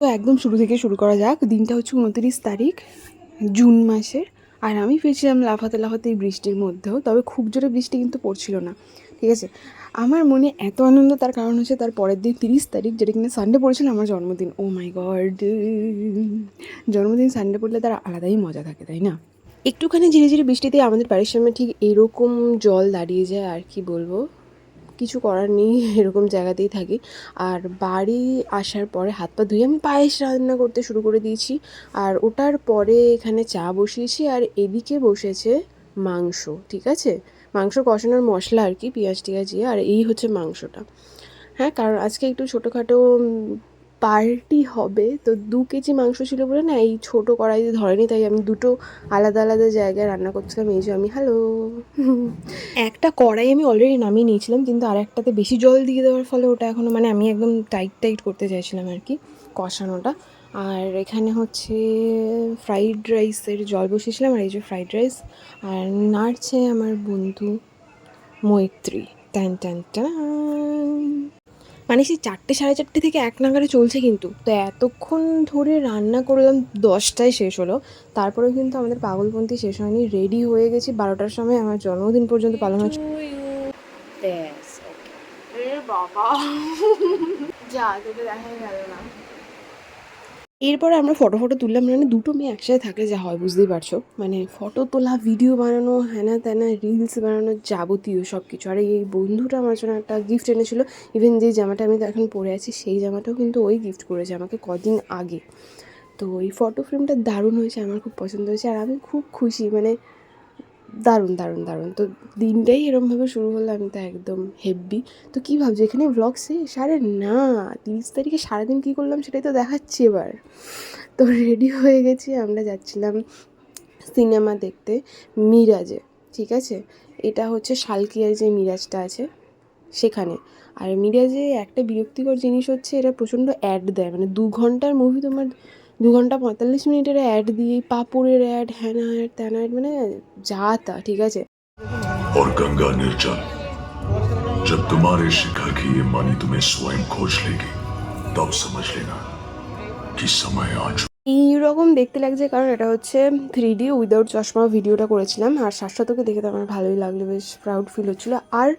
তো একদম শুরু থেকে শুরু করা যাক। দিনটা হচ্ছে উনত্রিশ তারিখ, জুন মাসের। আর আমি ফিরছিলাম লাফাতে লাফাতে এই বৃষ্টির মধ্যেও, তবে খুব জোরে বৃষ্টি কিন্তু পড়ছিল না, ঠিক আছে? আমার মনে এত আনন্দ, তার কারণ হচ্ছে তার পরের দিন তিরিশ তারিখ, যেটা কিনা সানডে পড়েছিল আমার জন্মদিন। ও মাই গড জন্মদিন সানডে পড়লে তার আলাদাই মজা থাকে, তাই না? একটুখানি ঝিরে ঝিরে বৃষ্টিতে আমাদের বাড়ির সামনে ঠিক এরকম জল দাঁড়িয়ে যায়, আর কি বলব? কিছু করার নেই এরকম জায়গাতেই থাকি। আর বাড়ি আসার পরে হাত পা ধুয়ে আমি পায়েস রান্না করতে শুরু করে দিয়েছি। আর ওটার পরে এখানে চা বসিয়েছি আর এদিকে বসেছে মাংস, ঠিক আছে? মাংস কষানোর মশলা আর কি, পেঁয়াজ টিয়াজ দিয়ে, আর এই হচ্ছে মাংসটা। হ্যাঁ কারণ আজকে একটু ছোটোখাটো পার্টি হবে। তো দু কেজি মাংস ছিল বলে না, এই ছোটো কড়াইতে ধরেনি, তাই আমি দুটো আলাদা আলাদা জায়গায় রান্না করছিলাম। এই যে আমি, হ্যালো। একটা কড়াই আমি অলরেডি নামিয়ে নিয়েছিলাম, কিন্তু আর একটাতে বেশি জল দিয়ে দেওয়ার ফলে ওটা এখনও মানে আমি একদম টাইট টাইট করতে চাইছিলাম আর কি, কষানোটা। আর এখানে হচ্ছে ফ্রাইড রাইসের জল বসিয়েছিলাম, আর এই যে ফ্রাইড রাইস আর নাড়ছে আমার বন্ধু মৈত্রী। ট্যান ট্যান ট্যান মানে সেই চারটে সাড়ে চারটে থেকে এক নাগারে চলছে কিন্তু। তো এতক্ষণ ধরে রান্না করলাম দশটায় শেষ হলো। তারপরেও কিন্তু আমাদের পাগলপন্থী শেষ হয়নি। রেডি হয়ে গেছি বারোটার সময় আমার জন্মদিন পর্যন্ত পালন হচ্ছে। বাবা। যা তোকে দেখা গেল না। এরপরে আমরা ফটো ফটো তুললাম মানে দুটো মেয়ে একসাথে থাকলে যা হয়, বুঝতেই পারছ। মানে ফটো তোলা ভিডিও বানানো হ্যানা ত্যানা রিলস বানানো যাবতীয় সব কিছু আর এই বন্ধুটা আমার জন্য একটা গিফট এনেছিল। ইভেন যে জামাটা আমি এখন পরে আছি, সেই জামাটাও কিন্তু ওই গিফট করেছে আমাকে কদিন আগে। তো ওই ফটো ফ্রেমটা দারুণ হয়েছে, আমার খুব পছন্দ হয়েছে। আর আমি খুব খুশি মানে দারুণ দারুণ দারুণ। তো দিনটাই এরমভাবে শুরু হলো, আমি তো একদম হেভি তো কী ভাবছি, এখানে ব্লগ শেষ? আরে না, তিরিশ তারিখে সারাদিন কী করলাম সেটাই তো দেখাচ্ছি এবার। তো রেডি হয়ে গেছি, আমরা যাচ্ছিলাম সিনেমা দেখতে মিরাজে, ঠিক আছে? এটা হচ্ছে শালকিয়ার যে মিরাজটা আছে, সেখানে। আর মিরাজে একটা বিরক্তিকর জিনিস হচ্ছে, এরা প্রচণ্ড অ্যাড দেয়। মানে দু ঘণ্টার মুভি তোমার দু ঘন্টা পঁয়তাল্লিশ মিনিটের অ্যাড দিয়ে পাপড়ের অ্যাড হ্যানা অ্যাড ত্যানা অ্যাড মানে যা তা ঠিক আছে और गंगा निर्जल जब तुम्हारे शिखर की ये मणि तुम्हें स्वयं खोज लेगी तब समझ लेना कि समय आ चुका এইরকম দেখতে লাগছে কারণ এটা হচ্ছে থ্রি ডি উইদাউট চশমা ভিডিওটা করেছিলাম আর শাশ্বতকে দেখে তো আমার ভালোই লাগলো বেশ প্রাউড ফিল হচ্ছিলো আর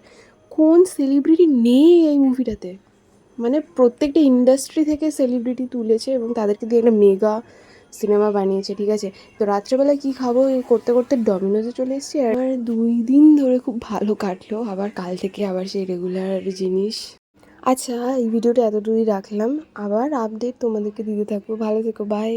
কোন সেলিব্রিটি নেই এই মুভিটাতে মানে প্রত্যেকটা ইন্ডাস্ট্রি থেকে সেলিব্রিটি তুলেছে এবং তাদেরকে দিয়ে একটা মেগা সিনেমা বানিয়েছে, ঠিক আছে? তো রাত্রেবেলা কী খাব করতে করতে ডমিনোজে চলে এসেছি আর দুই দিন ধরে খুব ভালো কাটলো, আবার কাল থেকে আবার সেই রেগুলার জিনিস। আচ্ছা এই ভিডিওটা এতটুকুই রাখলাম। আবার আপডেট তোমাদেরকে দিতে থাকব। ভালো থেকো বাই